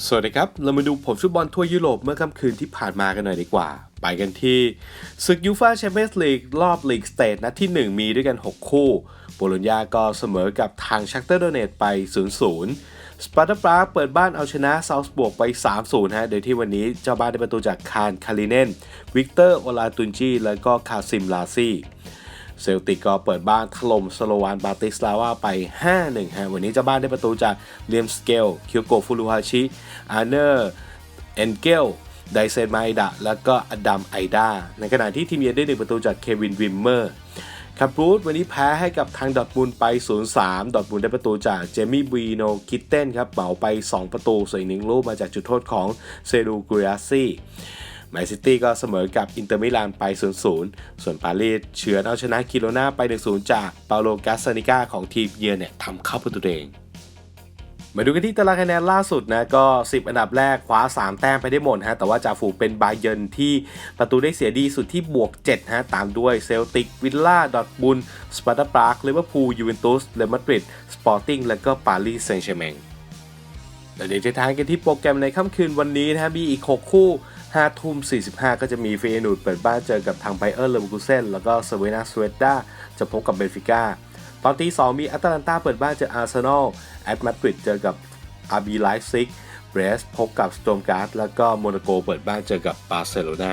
สวัสดีครับ เรามาดูผลฟุตบอลทั่วยุโรปเมื่อค่ำคืนที่ผ่านมากันหน่อยดีกว่า ไปกันที่ศึกยูฟ่าแชมเปี้ยนส์ลีกรอบลีกสเตทนัดที่ 1 มีด้วยกัน 6 คู่โบโลญญาก็เสมอกับทางชักเตอร์โดเนตไป 0-0 สปาร์ตาปราเปิดบ้านเอาชนะซาวส์บวกไป 3-0 ฮะ โดยที่วันนี้เจ้าบ้านได้ประตูจากคานคาริเนน วิกเตอร์ โอลาตุนจี แล้วก็คาซิมลาซี่ เซลติกก็เปิดบ้านถล่มสโลวานบาติสลาวาไป 5-1 ฮะ วันนี้เจ้าบ้านได้ประตูจากเลียมสเกล คิวโกฟูรุฮาชิอาร์เนอร์เอนเกลไดเซนมาอิดะ แล้วก็อดัมไอดา ในขณะที่ทีมเยือนได้หนึ่งประตูจากเควินวิมเมอร์คาปรูดวันนี้แพ้ให้กับทางดอทมุนด์ไป 0-3 ดอทมุนด์ได้ประตูจากเจมี่บีโนคิตเตนครับเหมาไป 2 ประตูส่วนอีกหนึ่งลูกมาจากจุดโทษของเซรูกุริอาซี่ แมนซิตี้ก็เสมอกับอินเตอร์มิลานไป 0-0 ส่วนปารีสเฉือนเอาชนะคิโรนาไป 1-0 จากเปาโลกาซานิก้าของทีมเยือนเนี่ยทำเข้าประตูเองมาดูกันที่ตารางคะแนนล่าสุดนะก็ 10 อันดับแรกคว้า 3 แต้มไปได้หมดฮะแต่ว่าจ่าฝูงเป็นบาเยนที่ประตูได้เสียดีสุดที่บวก 7 ฮะ ตามด้วยเซลติก วิลล่า ดอทบุนสปาร์ตาปรากลิเวอร์พูลยูเวนตุสเรอัลมาดริดสปอร์ติ้งและก็ปารีสแซงต์แชร์แมงเดี๋ยวจะทายกันที่โปรแกรมในค่ำคืนวันนี้นะฮะมีอีก 6 คู่ 5ทุ่ม 45 ก็จะมีเฟยนูดเปิดบ้านเจอกับทางไบเออร์เลเวอร์คูเซนแล้วก็เซเวนาสเวตดาจะพบกับเบนฟิก้าตอนที่2มีแอตแลนตาเปิดบ้านเจออาร์เซนอลแอตมาดริดเจอกับอาร์บีไลฟ์ซิกเบรสพบกับสโตมการ์ดแล้วก็โมนาโกเปิดบ้านเจอกับบาร์เซโลนา